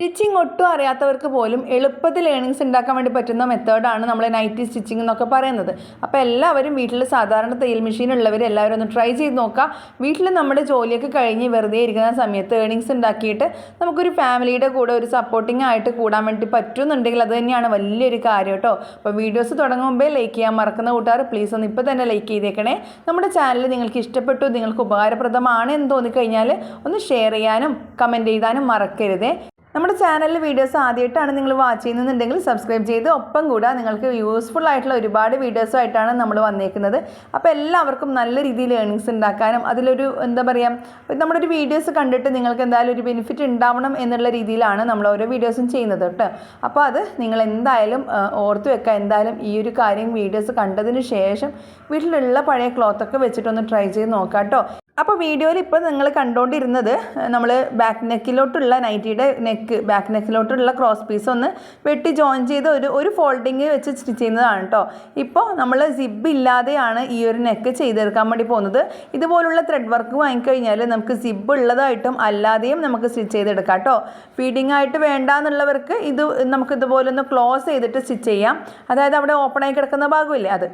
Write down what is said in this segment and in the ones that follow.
Stitching ഒട്ടും അറിയാത്തവർക്ക് പോലും എളുപ്പത്തിൽ ഏണിങ്സ് ഉണ്ടാക്കാൻ വേണ്ടി പറ്റുന്ന മെത്തേഡാണ് നമ്മൾ നൈറ്റി സ്റ്റിച്ചിങ് എന്നൊക്കെ പറയുന്നത്. അപ്പോൾ എല്ലാവരും വീട്ടിൽ സാധാരണ തയ്യൽ മെഷീൻ ഉള്ളവർ എല്ലാവരും ഒന്ന് ട്രൈ ചെയ്ത് നോക്കുക വീട്ടിൽ നമ്മുടെ ജോലിയൊക്കെ കഴിഞ്ഞ് വെറുതെ ഇരിക്കുന്ന സമയത്ത് ഏണിങ്സ് ഉണ്ടാക്കിയിട്ട് നമുക്കൊരു ഫാമിലിയുടെ കൂടെ ഒരു സപ്പോർട്ടിംഗ് ആയിട്ട് കൂടാൻ വേണ്ടി പറ്റുന്നുണ്ടെങ്കിൽ അത് തന്നെയാണ് വലിയൊരു കാര്യം കേട്ടോ അപ്പോൾ വീഡിയോസ് തുടങ്ങും മുമ്പേ ലൈക്ക് ചെയ്യാൻ മറക്കുന്ന കൂട്ടുകാർ പ്ലീസ് ഒന്ന് ഇപ്പോൾ തന്നെ ലൈക്ക് ചെയ്തേക്കണേ. നമ്മുടെ ചാനൽ നിങ്ങൾക്ക് ഇഷ്ടപ്പെട്ടു നിങ്ങൾക്ക് ഉപകാരപ്രദമാണ് എന്ന് തോന്നിക്കഴിഞ്ഞാൽ ഒന്ന് ഷെയർ ചെയ്യാനും കമന്റ് ചെയ്താനും മറക്കരുതേ. നമ്മുടെ ചാനലിലെ വീഡിയോസ് ആദ്യമായിട്ടാണ് നിങ്ങൾ വാച്ച് ചെയ്യുന്നുണ്ടെങ്കിൽ സബ്സ്ക്രൈബ് ചെയ്ത് ഒപ്പം കൂടെ നിങ്ങൾക്ക് യൂസ്ഫുൾ ആയിട്ടുള്ള ഒരുപാട് വീഡിയോസുമായിട്ടാണ് നമ്മൾ വന്നേക്കുന്നത്. അപ്പോൾ എല്ലാവർക്കും നല്ല രീതിയിൽ ഏണിങ്സ് ഉണ്ടാക്കാനും അതിലൊരു എന്താ പറയുക നമ്മുടെ ഒരു വീഡിയോസ് കണ്ടിട്ട് നിങ്ങൾക്ക് എന്തായാലും ഒരു ബെനിഫിറ്റ് ഉണ്ടാവണം എന്നുള്ള രീതിയിലാണ് നമ്മൾ ഓരോ വീഡിയോസും ചെയ്യുന്നത് കേട്ടോ. അപ്പോൾ അത് നിങ്ങൾ എന്തായാലും ഓർത്ത് വെക്കുക എന്തായാലും ഈ ഒരു കാര്യം വീഡിയോസ് കണ്ടതിന് ശേഷം വീട്ടിലുള്ള പഴയ ക്ലോത്തൊക്കെ വെച്ചിട്ടൊന്ന് ട്രൈ ചെയ്ത് നോക്കാം കേട്ടോ അപ്പോൾ വീഡിയോയിൽ ഇപ്പോൾ നിങ്ങൾ കണ്ടുകൊണ്ടിരുന്നത് നമ്മൾ ബാക്ക് നെക്കിലോട്ടുള്ള നൈറ്റിയുടെ നെക്ക് ബാക്ക് നെക്കിലോട്ടുള്ള ക്രോസ് പീസ് ഒന്ന് വെട്ടി ജോയിൻ ചെയ്ത് ഒരു ഒരു ഫോൾഡിങ് വെച്ച് സ്റ്റിച്ച് ചെയ്യുന്നതാണ് കേട്ടോ ഇപ്പോൾ നമ്മൾ സിബ് ഇല്ലാതെയാണ് ഈ ഒരു നെക്ക് ചെയ്തെടുക്കാൻ വേണ്ടി പോകുന്നത്. ഇതുപോലുള്ള ത്രെഡ് വർക്ക് വാങ്ങിക്കഴിഞ്ഞാൽ നമുക്ക് സിബ് ഉള്ളതായിട്ടും അല്ലാതെയും നമുക്ക് സ്റ്റിച്ച് ചെയ്തെടുക്കാം കേട്ടോ ഫീഡിങ് ആയിട്ട് വേണ്ട എന്നുള്ളവർക്ക് ഇത് നമുക്ക് ഇതുപോലെ ഒന്ന് ക്ലോസ് ചെയ്തിട്ട് സ്റ്റിച്ച് ചെയ്യാം. അതായത് അവിടെ ഓപ്പൺ ആയി കിടക്കുന്ന ഭാഗമില്ലേ അത്.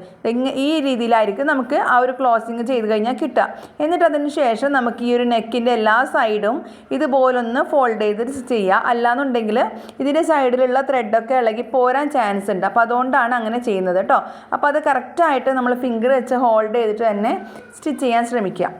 ഈ രീതിയിലായിരിക്കും നമുക്ക് ആ ഒരു ക്ലോസിങ് ചെയ്ത് കഴിഞ്ഞാൽ കിട്ടുക. എന്നിട്ട് അതിന് ശേഷം നമുക്ക് ഈ ഒരു നെക്കിന്റെ എല്ലാ സൈഡും ഇതുപോലൊന്ന് ഫോൾഡ് ചെയ്ത് ചെയ്യുക അല്ലാന്നുണ്ടെങ്കിൽ ഇതിന്റെ സൈഡിലുള്ള ത്രെഡൊക്കെ ഇളകി പോരാൻ ചാൻസ് ഉണ്ട്. അപ്പോൾ അതുകൊണ്ടാണ് അങ്ങനെ ചെയ്യുന്നത് കേട്ടോ അപ്പോൾ അത് കറക്റ്റായിട്ട് നമ്മൾ ഫിംഗർ വെച്ച് ഹോൾഡ് ചെയ്തിട്ട് തന്നെ സ്റ്റിച്ച് ചെയ്യാൻ ശ്രമിക്കുക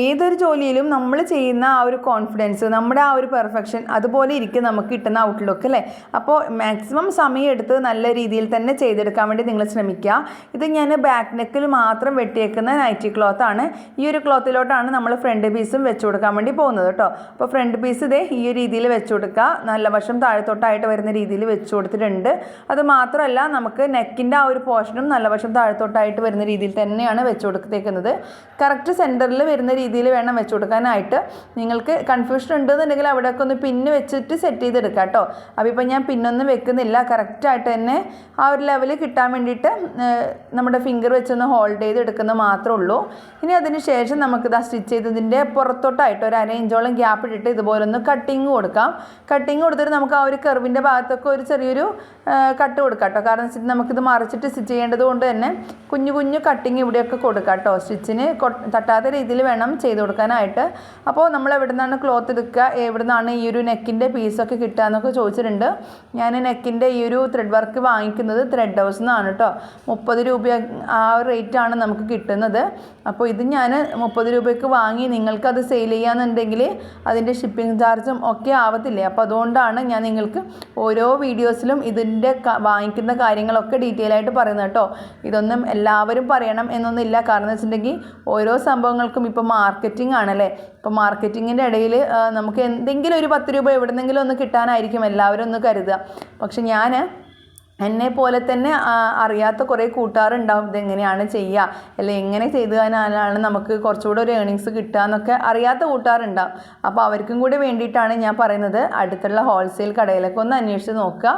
ഏതൊരു ജോലിയിലും നമ്മൾ ചെയ്യുന്ന ആ ഒരു കോൺഫിഡൻസ് നമ്മുടെ ആ ഒരു പെർഫെക്ഷൻ അതുപോലെ ഇരിക്കും നമുക്ക് കിട്ടുന്ന ഔട്ട്ലുക്ക് അല്ലേ? അപ്പോൾ മാക്സിമം സമയം എടുത്ത് നല്ല രീതിയിൽ തന്നെ ചെയ്തെടുക്കാൻ വേണ്ടി നിങ്ങൾ ശ്രമിക്കുക. ഇത് ഞാൻ ബാക്ക് നെക്കിൽ മാത്രം വെട്ടിയേക്കുന്ന നൈറ്റി ക്ലോത്ത് ആണ്. ഈ ഒരു ക്ലോത്തിലോട്ടാണ് നമ്മൾ ഫ്രണ്ട് പീസും വെച്ച് കൊടുക്കാൻ വേണ്ടി പോകുന്നത് കേട്ടോ. അപ്പോൾ ഫ്രണ്ട് പീസ് ഇതേ ഈ ഒരു രീതിയിൽ വെച്ച് കൊടുക്കുക. നല്ല വശം താഴത്തോട്ടായിട്ട് വരുന്ന രീതിയിൽ വെച്ച് കൊടുത്തിട്ടുണ്ട്. അത് മാത്രമല്ല നമുക്ക് നെക്കിന്റെ ആ ഒരു പോർഷനും നല്ല വശം താഴത്തോട്ടായിട്ട് വരുന്ന രീതിയിൽ തന്നെയാണ് വെച്ച് കൊടുത്തേക്കുന്നത്. കറക്റ്റ് സെന്ററിൽ വരുന്ന രീതിയിൽ വേണം വെച്ച് കൊടുക്കാനായിട്ട്. നിങ്ങൾക്ക് കൺഫ്യൂഷൻ ഉണ്ടെന്നുണ്ടെങ്കിൽ അവിടെയൊക്കെ ഒന്ന് പിന്ന് വെച്ചിട്ട് സെറ്റ് ചെയ്തെടുക്കാം കേട്ടോ. അപ്പോൾ ഇപ്പം ഞാൻ പിന്നൊന്നും വെക്കുന്നില്ല. കറക്റ്റായിട്ട് തന്നെ ആ ഒരു ലെവൽ കിട്ടാൻ വേണ്ടിയിട്ട് നമ്മുടെ ഫിംഗർ വെച്ചൊന്ന് ഹോൾഡ് ചെയ്ത് എടുക്കുന്നത് മാത്രമേ ഉള്ളൂ. ഇനി അതിന് ശേഷം നമുക്കിത് ആ സ്റ്റിച്ച് ചെയ്തതിന്റെ പുറത്തോട്ടായിട്ട് ഒരു അരയിഞ്ചോളം ഗ്യാപ്പ് ഇട്ടിട്ട് ഇതുപോലെ ഒന്ന് കട്ടിങ് കൊടുക്കാം. കട്ടിങ് കൊടുത്തിട്ട് നമുക്ക് ആ ഒരു കെർവിന്റെ ഭാഗത്തൊക്കെ ഒരു ചെറിയൊരു കട്ട് കൊടുക്കാം കേട്ടോ. കാരണം വെച്ചിട്ട് നമുക്കിത് മറിച്ചിട്ട് സ്റ്റിച്ച് ചെയ്യേണ്ടത് കൊണ്ട് തന്നെ കുഞ്ഞു കുഞ്ഞു കട്ടിങ് ഇവിടെയൊക്കെ കൊടുക്കാം കേട്ടോ. സ്റ്റിച്ചിന് തട്ടാത്ത രീതിയിൽ വേണം ചെയ്ത് കൊടുക്കാനായിട്ട്. അപ്പോൾ നമ്മൾ എവിടെ നിന്നാണ് ക്ലോത്ത് എടുക്കുക എവിടെ നിന്നാണ് ഈ ഒരു നെക്കിന്റെ പീസൊക്കെ കിട്ടുക എന്നൊക്കെ ചോദിച്ചിട്ടുണ്ട്. ഞാൻ നെക്കിന്റെ ഈ ഒരു ത്രെഡ് വർക്ക് വാങ്ങിക്കുന്നത് ത്രെഡ് ഹൗസ് നിന്നാണ് കേട്ടോ മുപ്പത് രൂപ ആ റേറ്റാണ് നമുക്ക് കിട്ടുന്നത്. അപ്പോൾ ഇത് ഞാൻ മുപ്പത് രൂപയ്ക്ക് വാങ്ങി നിങ്ങൾക്കത് സെയിൽ ചെയ്യാന്നുണ്ടെങ്കിൽ അതിന്റെ ഷിപ്പിംഗ് ചാർജും ഒക്കെ ആവത്തില്ലേ? അപ്പോൾ അതുകൊണ്ടാണ് ഞാൻ നിങ്ങൾക്ക് ഓരോ വീഡിയോസിലും ഇതിന്റെ വാങ്ങിക്കുന്ന കാര്യങ്ങളൊക്കെ ഡീറ്റെയിൽ ആയിട്ട് പറയുന്നത് കേട്ടോ ഇതൊന്നും എല്ലാവരും പറയണം എന്നൊന്നുമില്ല. കാരണം എന്ന് വെച്ചിട്ടുണ്ടെങ്കിൽ ഓരോ സംഭവങ്ങൾക്കും ഇപ്പോൾ മാർക്കറ്റിംഗ് ആണല്ലേ? ഇപ്പോൾ മാർക്കറ്റിങ്ങിന്റെ ഇടയിൽ നമുക്ക് എന്തെങ്കിലും ഒരു പത്ത് രൂപ എവിടെന്നെങ്കിലും ഒന്ന് കിട്ടാനായിരിക്കും എല്ലാവരും ഒന്ന് കരുതുക. പക്ഷെ ഞാൻ എന്നെ പോലെ തന്നെ അറിയാത്ത കുറേ കൂട്ടുകാരുണ്ടാവും. ഇതെങ്ങനെയാണ് ചെയ്യുക അല്ലെ എങ്ങനെ ചെയ്തു കഴിഞ്ഞാലാണ് നമുക്ക് കുറച്ചുകൂടെ ഒരു ഏണിങ്സ് കിട്ടുക എന്നൊക്കെ അറിയാത്ത കൂട്ടുകാരുണ്ടാവും. അപ്പോൾ അവർക്കും കൂടി വേണ്ടിയിട്ടാണ് ഞാൻ പറയുന്നത്. അടുത്തുള്ള ഹോൾസെയിൽ കടയിലൊക്കെ ഒന്ന് അന്വേഷിച്ച് നോക്കുക.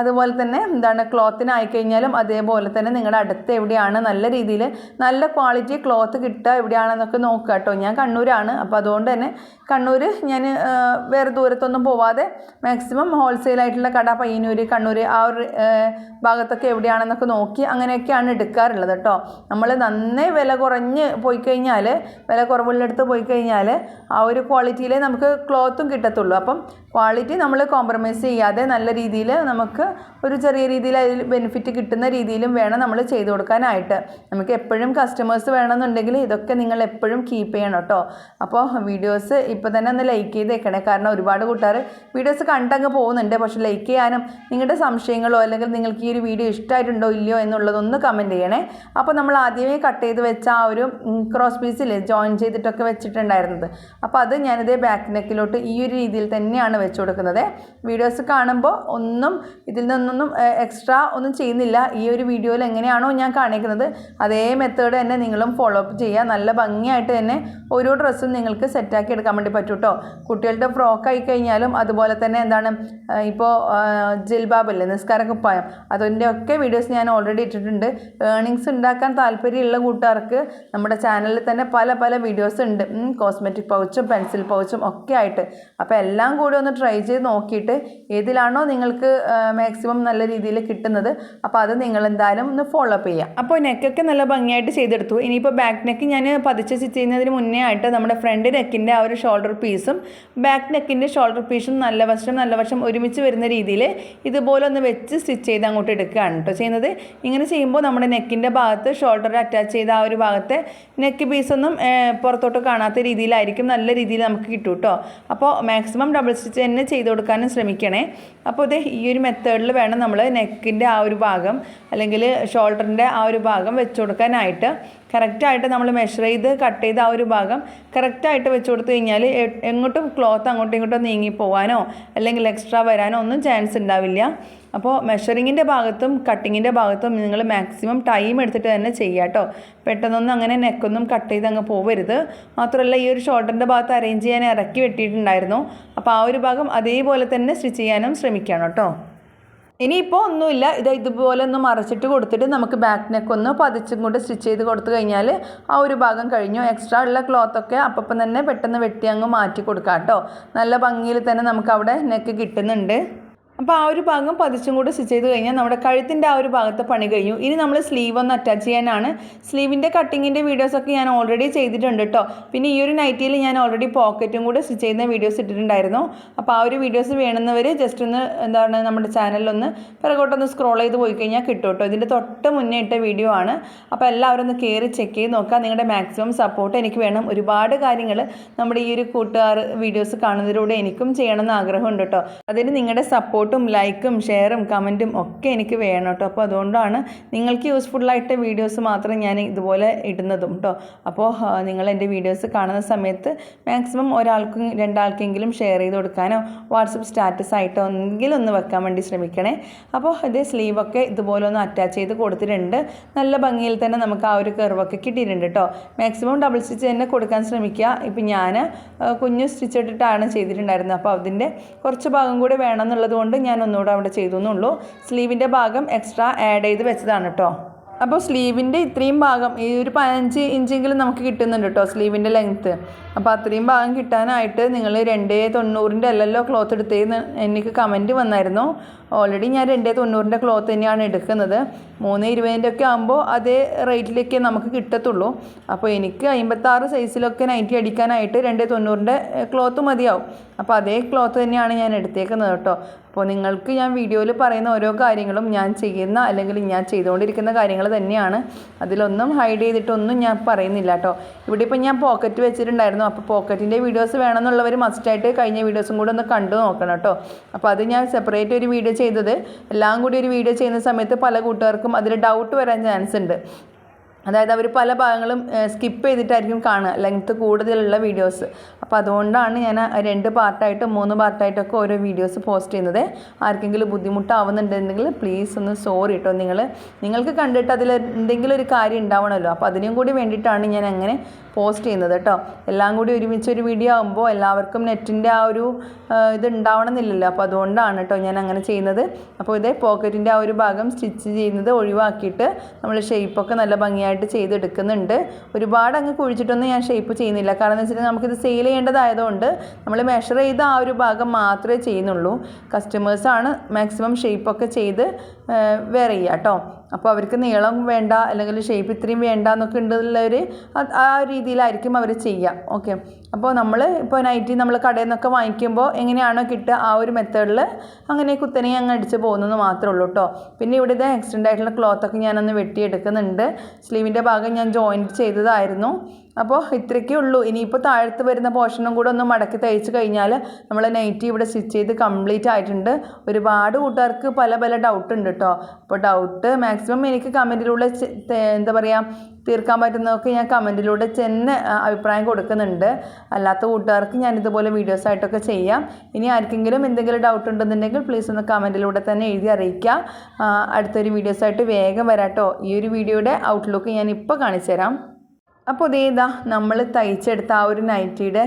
അതുപോലെ തന്നെ എന്താണ് ക്ലോത്തിനായി കഴിഞ്ഞാലും അതേപോലെ തന്നെ നിങ്ങളുടെ അടുത്ത് എവിടെയാണ് നല്ല രീതിയിൽ നല്ല ക്വാളിറ്റി ക്ലോത്ത് കിട്ടുക എവിടെയാണെന്നൊക്കെ നോക്കുക കേട്ടോ. ഞാൻ കണ്ണൂരാണ്. അപ്പോൾ അതുകൊണ്ട് തന്നെ കണ്ണൂർ ഞാൻ വേറെ ദൂരത്തൊന്നും പോവാതെ മാക്സിമം ഹോൾസെയിൽ ആയിട്ടുള്ള കട പയ്യന്നൂർ കണ്ണൂർ ആ ഒരു ഭാഗത്തൊക്കെ എവിടെയാണെന്നൊക്കെ നോക്കി അങ്ങനെയൊക്കെയാണ് എടുക്കാറുള്ളത് കേട്ടോ. നമ്മൾ നന്നേ വില കുറഞ്ഞ് പോയി കഴിഞ്ഞാൽ വില കുറവുള്ളിടത്ത് പോയി കഴിഞ്ഞാൽ ആ ഒരു ക്വാളിറ്റിയിലേ നമുക്ക് ക്ലോത്തും കിട്ടത്തുള്ളൂ. അപ്പം ക്വാളിറ്റി നമ്മൾ കോംപ്രമൈസ് ചെയ്യാതെ നല്ല രീതിയിൽ നമുക്ക് ഒരു ചെറിയ രീതിയിൽ അതിൽ ബെനിഫിറ്റ് കിട്ടുന്ന രീതിയിലും വേണം നമ്മൾ ചെയ്തു കൊടുക്കാനായിട്ട്. നമുക്ക് എപ്പോഴും കസ്റ്റമേഴ്സ് വേണമെന്നുണ്ടെങ്കിൽ ഇതൊക്കെ നിങ്ങൾ എപ്പോഴും കീപ്പ് ചെയ്യണം കേട്ടോ. അപ്പോൾ വീഡിയോസ് ഇപ്പോൾ തന്നെ ഒന്ന് ലൈക്ക് ചെയ്തേക്കണേ. കാരണം ഒരുപാട് കൂട്ടുകാർ വീഡിയോസ് കണ്ടങ്ങ് പോകുന്നുണ്ട്. പക്ഷേ ലൈക്ക് ചെയ്യാനും നിങ്ങളുടെ സംശയങ്ങളോ അല്ലെങ്കിൽ നിങ്ങൾക്ക് ഈ ഒരു വീഡിയോ ഇഷ്ടമായിട്ടുണ്ടോ ഇല്ലയോ എന്നുള്ളതൊന്ന് കമന്റ് ചെയ്യണേ. അപ്പോൾ നമ്മൾ ആദ്യമേ കട്ട് ചെയ്ത് വെച്ച ആ ഒരു ക്രോസ് പീസില്ലേ ജോയിൻ ചെയ്തിട്ടൊക്കെ വെച്ചിട്ടുണ്ടായിരുന്നത്. അപ്പോൾ അത് ഞാനിതേ ബാക്ക് നെക്കിലോട്ട് ഈ ഒരു രീതിയിൽ തന്നെയാണ് വെച്ച് കൊടുക്കുന്നത്. വീഡിയോസ് കാണുമ്പോൾ ഒന്നും ഇതിൽ നിന്നൊന്നും എക്സ്ട്രാ ഒന്നും ചെയ്യുന്നില്ല. ഈ ഒരു വീഡിയോയിൽ എങ്ങനെയാണോ ഞാൻ കാണിക്കുന്നത്. അതേ മെത്തേഡ് തന്നെ നിങ്ങളും ഫോളോ അപ്പ് ചെയ്യുക. നല്ല ഭംഗിയായിട്ട് തന്നെ ഓരോ ഡ്രസ്സും നിങ്ങൾക്ക് സെറ്റാക്കി എടുക്കാൻ വേണ്ടി പറ്റും കേട്ടോ കുട്ടികളുടെ ഫ്രോക്ക് ആയി കഴിഞ്ഞാലും അതുപോലെ തന്നെ എന്താണ് ഇപ്പോൾ ജിൽബാബല്ലേ നിസ്കാര കുപ്പായം. കുപ്പായം അതിന്റെ ഒക്കെ വീഡിയോസ് ഞാൻ ഓൾറെഡി ഇട്ടിട്ടുണ്ട്. ഏണിങ്സ് ഉണ്ടാക്കാൻ താല്പര്യമുള്ള കൂട്ടുകാർക്ക് നമ്മുടെ ചാനലിൽ തന്നെ പല പല വീഡിയോസ് ഉണ്ട്. കോസ്മെറ്റിക് പൗച്ചും പെൻസിൽ പൗച്ചും ഒക്കെ ആയിട്ട്. അപ്പോൾ എല്ലാം കൂടി ഒന്ന് ട്രൈ ചെയ്ത് നോക്കിയിട്ട് ഏതിലാണോ നിങ്ങൾക്ക് മാക്സിമം നല്ല രീതിയിൽ കിട്ടുന്നത്. അപ്പോൾ അത് നിങ്ങൾ എന്തായാലും ഒന്ന് ഫോളോ അപ്പ് ചെയ്യുക അപ്പോൾ നെക്കൊക്കെ നല്ല ഭംഗിയായിട്ട് ചെയ്തെടുത്തു. ഇനിയിപ്പോൾ ബാക്ക് നെക്ക് ഞാൻ പതിച്ച് ചെയ്യുന്നതിന് മുന്നേ ആയിട്ട് നമ്മുടെ ഫ്രണ്ട് നെക്കിന്റെ ആ ഒരു ഷോൾഡർ പീസും ബാക്ക് നെക്കിന്റെ ഷോൾഡർ പീസും നല്ല വശം നല്ല വശം ഒരുമിച്ച് വരുന്ന രീതിയിൽ ഇതുപോലെ ഒന്ന് വെച്ച് സ്റ്റിച്ച് ചെയ്ത് അങ്ങോട്ട് എടുക്കുകയാണ് കേട്ടോ ചെയ്യുന്നത്. ഇങ്ങനെ ചെയ്യുമ്പോൾ നമ്മുടെ നെക്കിന്റെ ഭാഗത്ത് ഷോൾഡർ അറ്റാച്ച് ചെയ്ത ആ ഒരു ഭാഗത്തെ നെക്ക് പീസൊന്നും പുറത്തോട്ട് കാണാത്ത രീതിയിലായിരിക്കും നല്ല രീതിയിൽ നമുക്ക് കിട്ടും കേട്ടോ അപ്പോൾ മാക്സിമം ഡബിൾ സ്റ്റിച്ച് തന്നെ ചെയ്ത് കൊടുക്കാനും ശ്രമിക്കണേ. അപ്പോൾ ഇത് ഈ ഒരു മെത്തേഡിൽ വേണം നമ്മൾ നെക്കിന്റെ ആ ഒരു ഭാഗം അല്ലെങ്കിൽ ഷോൾഡറിന്റെ ആ ഒരു ഭാഗം വെച്ച് കൊടുക്കാനായിട്ട്. കറക്റ്റായിട്ട് നമ്മൾ മെഷർ ചെയ്ത് കട്ട് ചെയ്ത് ആ ഒരു ഭാഗം കറക്റ്റായിട്ട് വെച്ച് കൊടുത്തു കഴിഞ്ഞാൽ എങ്ങോട്ടും ക്ലോത്ത് അങ്ങോട്ടും ഇങ്ങോട്ടും നീങ്ങി പോകാനോ അല്ലെങ്കിൽ എക്സ്ട്രാ വരാനോ ഒന്നും ചാൻസ് ഉണ്ടാവില്ല. അപ്പോൾ മെഷറിങ്ങിന്റെ ഭാഗത്തും കട്ടിങ്ങിന്റെ ഭാഗത്തും നിങ്ങൾ മാക്സിമം ടൈം എടുത്തിട്ട് തന്നെ ചെയ്യുക കേട്ടോ. പെട്ടെന്നൊന്നും അങ്ങനെ നെക്കൊന്നും കട്ട് ചെയ്ത് അങ്ങ് പോവരുത്. മാത്രമല്ല ഈ ഒരു ഷോൾഡറിന്റെ ഭാഗത്ത് അറേഞ്ച് ചെയ്യാൻ ഇറക്കി വെട്ടിയിട്ടുണ്ടായിരുന്നു. അപ്പോൾ ആ ഒരു ഭാഗം അതേപോലെ തന്നെ സ്റ്റിച്ച് ചെയ്യാനും ശ്രമിക്കണം കേട്ടോ. ഇനിയിപ്പോൾ ഒന്നുമില്ല. ഇത് ഇതുപോലെ ഒന്ന് മറച്ചിട്ട് കൊടുത്തിട്ട് നമുക്ക് ബാക്ക് നെക്ക് ഒന്ന് പതിച്ചും കൊണ്ട് സ്റ്റിച്ച് ചെയ്ത് കൊടുത്തു കഴിഞ്ഞാൽ ആ ഒരു ഭാഗം കഴിഞ്ഞു. എക്സ്ട്രാ ഉള്ള ക്ലോത്തൊക്കെ അപ്പം തന്നെ പെട്ടെന്ന് വെട്ടി അങ്ങ് മാറ്റി കൊടുക്കാം കേട്ടോ. നല്ല ഭംഗിയിൽ തന്നെ നമുക്ക് അവിടെ നെക്ക് കിട്ടുന്നുണ്ട്. അപ്പോൾ ആ ഒരു ഭാഗം പതിച്ചും കൂടെ സ്റ്റിച്ച് ചെയ്ത് കഴിഞ്ഞാൽ നമ്മുടെ കഴുത്തിന്റെ ആ ഒരു ഭാഗത്തെ പണി കഴിഞ്ഞു. ഇനി നമ്മൾ സ്ലീവ് ഒന്ന് അറ്റാച്ച് ചെയ്യാനാണ്. സ്ലീവിന്റെ കട്ടിങ്ങിന്റെ വീഡിയോസൊക്കെ ഞാൻ ഓൾറെഡി ചെയ്തിട്ടുണ്ട് കേട്ടോ പിന്നെ ഈ ഒരു നൈറ്റിയിൽ ഞാൻ ഓൾറെഡി പോക്കറ്റും കൂടെ സ്റ്റിച്ച് ചെയ്യുന്ന വീഡിയോസ് ഇട്ടിട്ടുണ്ടായിരുന്നു. അപ്പോൾ ആ ഒരു വീഡിയോസ് വേണമെന്നവർ ജസ്റ്റ് ഒന്ന് എന്താണ് നമ്മുടെ ചാനലിലൊന്ന് പിറകോട്ടൊന്ന് സ്ക്രോൾ ചെയ്ത് പോയി കഴിഞ്ഞാൽ കിട്ടും കേട്ടോ ഇതിന്റെ തൊട്ട് മുന്നേ ഇട്ട വീഡിയോ ആണ്. അപ്പോൾ എല്ലാവരും ഒന്ന് കയറി ചെക്ക് ചെയ്ത് നോക്കുക. നിങ്ങളുടെ മാക്സിമം സപ്പോർട്ട് എനിക്ക് വേണം. ഒരുപാട് കാര്യങ്ങൾ നമ്മുടെ ഈ ഒരു കൂട്ടുകാർ വീഡിയോസ് കാണുന്നതിലൂടെ എനിക്കും ചെയ്യണമെന്ന് ആഗ്രഹമുണ്ട് കേട്ടോ അതിന് നിങ്ങളുടെ സപ്പോർട്ടും ലൈക്കും ഷെയറും കമന്റും ഒക്കെ എനിക്ക് വേണം കേട്ടോ അപ്പോൾ അതുകൊണ്ടാണ് നിങ്ങൾക്ക് യൂസ്ഫുള്ളായിട്ട് വീഡിയോസ് മാത്രം ഞാൻ ഇതുപോലെ ഇടുന്നതും കേട്ടോ അപ്പോൾ നിങ്ങൾ എന്റെ വീഡിയോസ് കാണുന്ന സമയത്ത് മാക്സിമം ഒരാൾക്കും രണ്ടാൾക്കെങ്കിലും ഷെയർ ചെയ്ത് കൊടുക്കാനോ വാട്സപ്പ് സ്റ്റാറ്റസ് ആയിട്ടോ എന്തെങ്കിലും ഒന്ന് വെക്കാൻ വേണ്ടി ശ്രമിക്കണേ. അപ്പോൾ ഇതേ സ്ലീവൊക്കെ ഇതുപോലെ ഒന്ന് അറ്റാച്ച് ചെയ്ത് കൊടുത്തിട്ടുണ്ട്. നല്ല ഭംഗിയിൽ തന്നെ നമുക്ക് ആ ഒരു കർവൊക്കെ കിട്ടിയിട്ടുണ്ട് കേട്ടോ മാക്സിമം ഡബിൾ സ്റ്റിച്ച് തന്നെ കൊടുക്കാൻ ശ്രമിക്കുക. ഇപ്പം ഞാൻ കുഞ്ഞു സ്റ്റിച്ച് ഇട്ടിട്ടാണ് ചെയ്തിട്ടുണ്ടായിരുന്നത്. അപ്പോൾ അതിന്റെ കുറച്ച് ഭാഗം കൂടി വേണം എന്നുള്ളത് കൊണ്ട് ഞാൻ ഒന്നുകൂടെ അവിടെ ചെയ്തു എന്നുള്ളൂ. സ്ലീവിന്റെ ഭാഗം എക്സ്ട്രാ ആഡ് ചെയ്ത് വെച്ചതാണ് കേട്ടോ അപ്പോൾ സ്ലീവിന്റെ ഇത്രയും ഭാഗം ഈ ഒരു പതിനഞ്ച് ഇഞ്ചെങ്കിലും നമുക്ക് കിട്ടുന്നുണ്ട് കേട്ടോ സ്ലീവിന്റെ ലെങ്ത്ത് അപ്പോൾ അത്രയും ഭാഗം കിട്ടാനായിട്ട് നിങ്ങൾ രണ്ടേ തൊണ്ണൂറിന്റെ അല്ലല്ലോ ക്ലോത്ത് എടുത്തേന്ന് എനിക്ക് കമന്റ് വന്നായിരുന്നു. ഓൾറെഡി ഞാൻ രണ്ടേ തൊണ്ണൂറിന്റെ ക്ലോത്ത് തന്നെയാണ് എടുക്കുന്നത്. മൂന്ന് ഇരുപതിന്റെ ഒക്കെ ആകുമ്പോൾ അതേ റേറ്റിലൊക്കെ നമുക്ക് കിട്ടത്തുള്ളൂ. അപ്പോൾ എനിക്ക് അമ്പത്താറ് സൈസിലൊക്കെ നൈറ്റി അടിക്കാനായിട്ട് രണ്ടേ തൊണ്ണൂറിന്റെ ക്ലോത്ത് മതിയാവും. അപ്പോൾ അതേ ക്ലോത്ത് തന്നെയാണ് ഞാൻ എടുത്തേക്കുന്നത് കേട്ടോ. അപ്പോൾ നിങ്ങൾക്ക് ഞാൻ വീഡിയോയിൽ പറയുന്ന ഓരോ കാര്യങ്ങളും ഞാൻ ചെയ്യുന്ന അല്ലെങ്കിൽ ഞാൻ ചെയ്തുകൊണ്ടിരിക്കുന്ന കാര്യങ്ങൾ തന്നെയാണ്. അതിലൊന്നും ഹൈഡ് ചെയ്തിട്ടൊന്നും ഞാൻ പറയുന്നില്ല കേട്ടോ. ഇവിടെ ഇപ്പം ഞാൻ പോക്കറ്റ് വെച്ചിട്ടുണ്ടായിരുന്നു. അപ്പോൾ പോക്കറ്റിന്റെ വീഡിയോസ് വേണമെന്നുള്ളവർ മസ്റ്റായിട്ട് കഴിഞ്ഞ വീഡിയോസും കൂടെ ഒന്ന് കണ്ടു നോക്കണം കേട്ടോ. അപ്പോൾ അത് ഞാൻ സെപ്പറേറ്റ് ഒരു വീഡിയോ ചെയ്തത്. എല്ലാം കൂടി ഒരു വീഡിയോ ചെയ്യുന്ന സമയത്ത് പല കൂട്ടുകാർക്കും അതിൽ ഡൗട്ട് വരാൻ ചാൻസ് ഉണ്ട്. അതായത് അവർ പല ഭാഗങ്ങളും സ്കിപ്പ് ചെയ്തിട്ടായിരിക്കും കാണുക. ലെങ്ത്ത് കൂടുതലുള്ള വീഡിയോസ് അപ്പോൾ അതുകൊണ്ടാണ് ഞാൻ രണ്ട് പാർട്ടായിട്ടും മൂന്ന് പാർട്ടായിട്ടൊക്കെ ഓരോ വീഡിയോസ് പോസ്റ്റ് ചെയ്യുന്നത്. ആർക്കെങ്കിലും ബുദ്ധിമുട്ടാവുന്നുണ്ടെങ്കിൽ പ്ലീസ് ഒന്ന് സോറി കേട്ടോ നിങ്ങൾ നിങ്ങൾക്ക് കണ്ടിട്ട് അതിൽ എന്തെങ്കിലും ഒരു കാര്യം ഉണ്ടാവണമല്ലോ അപ്പോൾ അതിനും കൂടി വേണ്ടിയിട്ടാണ് ഞാൻ അങ്ങനെ പോസ്റ്റ് ചെയ്യുന്നത് കേട്ടോ. എല്ലാം കൂടി ഒരുമിച്ച് ഒരു വീഡിയോ ആകുമ്പോൾ എല്ലാവർക്കും നെറ്റിന്റെ ആ ഒരു ഇത് ഉണ്ടാവണമെന്നില്ലല്ലോ. അപ്പോൾ അതുകൊണ്ടാണ് കേട്ടോ ഞാൻ അങ്ങനെ ചെയ്യുന്നത്. അപ്പോൾ ഇതേ പോക്കറ്റിന്റെ ആ ഒരു ഭാഗം സ്റ്റിച്ച് ചെയ്യുന്നത് ഒഴിവാക്കിയിട്ട് നമ്മൾ ഷേപ്പൊക്കെ നല്ല ഭംഗിയായിട്ട് ചെയ്തെടുക്കുന്നുണ്ട്. ഒരുപാട് അങ്ങ് കുഴിച്ചിട്ടൊന്നും ഞാൻ ഷേപ്പ് ചെയ്യുന്നില്ല. കാരണം എന്ന് വെച്ചിട്ടുണ്ടെങ്കിൽ നമുക്കിത് സെയിൽ ചെയ്യേണ്ടതായതുകൊണ്ട് നമ്മൾ മെഷർ ചെയ്ത ആ ഒരു ഭാഗം മാത്രമേ ചെയ്യുന്നുള്ളൂ. കസ്റ്റമേഴ്സാണ് മാക്സിമം ഷേപ്പൊക്കെ ചെയ്ത് വേറെ ചെയ്യാം കേട്ടോ. അപ്പോൾ അവർക്ക് നീളം വേണ്ട അല്ലെങ്കിൽ ഷേപ്പ് ഇത്രയും വേണ്ട എന്നൊക്കെ ഉണ്ടെന്നുള്ളവർ ആ രീതിയിലായിരിക്കും അവർ ചെയ്യുക. ഓക്കെ അപ്പോൾ നമ്മൾ ഇപ്പോൾ നൈറ്റി നമ്മൾ കടയിൽ നിന്നൊക്കെ വാങ്ങിക്കുമ്പോൾ എങ്ങനെയാണോ കിട്ടുക ആ ഒരു മെത്തേഡിൽ അങ്ങനെ കുത്തനെ അങ്ങ് അടിച്ച് പോകുന്നത് മാത്രമേ ഉള്ളൂ കേട്ടോ പിന്നെ ഇവിടെ ഇത് എക്സ്റ്റെൻഡ് ആയിട്ടുള്ള ക്ലോത്തൊക്കെ ഞാനൊന്ന് വെട്ടിയെടുക്കുന്നുണ്ട്. സ്ലീവിന്റെ ഭാഗം ഞാൻ ജോയിന്റ് ചെയ്തതായിരുന്നു. അപ്പോൾ ഇത്രയ്ക്കേ ഉള്ളൂ. ഇനിയിപ്പോൾ താഴത്ത് വരുന്ന പോർഷനും കൂടെ ഒന്ന് മടക്കി തയ്ച്ച് കഴിഞ്ഞാൽ നമ്മൾ നൈറ്റി ഇവിടെ സ്റ്റിച്ച് ചെയ്ത് കംപ്ലീറ്റ് ആയിട്ടുണ്ട്. ഒരുപാട് കൂട്ടുകാർക്ക് പല പല ഡൗട്ട് ഉണ്ട് കേട്ടോ. അപ്പോൾ ഡൗട്ട് മാക്സിമം എനിക്ക് കമന്റിലൂടെ എന്താ പറയുക തീർക്കാൻ പറ്റുന്നതൊക്കെ ഞാൻ കമന്റിലൂടെ തന്നെ അഭിപ്രായം കൊടുക്കുന്നുണ്ട്. അല്ലാത്ത കൂട്ടുകാർക്ക് ഞാൻ ഇതുപോലെ വീഡിയോസ് ആയിട്ടൊക്കെ ചെയ്യാം. ഇനി ആർക്കെങ്കിലും എന്തെങ്കിലും ഡൗട്ട് ഉണ്ടെന്നുണ്ടെങ്കിൽ പ്ലീസ് ഒന്ന് കമന്റിലൂടെ തന്നെ എഴുതി അറിയിക്കുക. അടുത്തൊരു വീഡിയോസായിട്ട് വേഗം വരാട്ടോ ഈ ഒരു വീഡിയോയുടെ ഔട്ട്ലുക്ക് ഞാൻ ഇപ്പോൾ കാണിച്ചു തരാം അപ്പോൾ ഇതേതാ നമ്മൾ തയ്ച്ചെടുത്ത ആ ഒരു നൈറ്റിയുടെ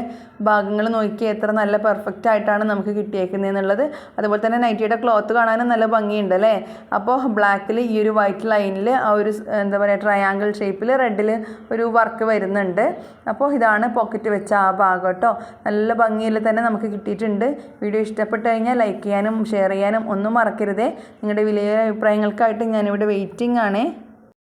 ഭാഗങ്ങൾ നോക്കി എത്ര നല്ല പെർഫെക്റ്റ് ആയിട്ടാണ് നമുക്ക് കിട്ടിയേക്കുന്നത് എന്നുള്ളത്. അതുപോലെ തന്നെ നൈറ്റിയുടെ ക്ലോത്ത് കാണാനും നല്ല ഭംഗിയുണ്ട് അല്ലേ? അപ്പോൾ ബ്ലാക്കിൽ ഈ ഒരു വൈറ്റ് ലൈനിൽ ആ ഒരു എന്താ പറയുക ട്രയാങ്കിൾ ഷേപ്പിൽ റെഡിൽ ഒരു വർക്ക് വരുന്നുണ്ട്. അപ്പോൾ ഇതാണ് പോക്കറ്റ് വെച്ച ആ ഭാഗം കേട്ടോ. നല്ല ഭംഗിയിൽ തന്നെ നമുക്ക് കിട്ടിയിട്ടുണ്ട്. വീഡിയോ ഇഷ്ടപ്പെട്ട് കഴിഞ്ഞാൽ ലൈക്ക് ചെയ്യാനും ഷെയർ ചെയ്യാനും ഒന്നും മറക്കരുതേ. നിങ്ങളുടെ വിലയേറെ അഭിപ്രായങ്ങൾക്കായിട്ട് ഞാനിവിടെ വെയിറ്റിംഗ് ആണേ.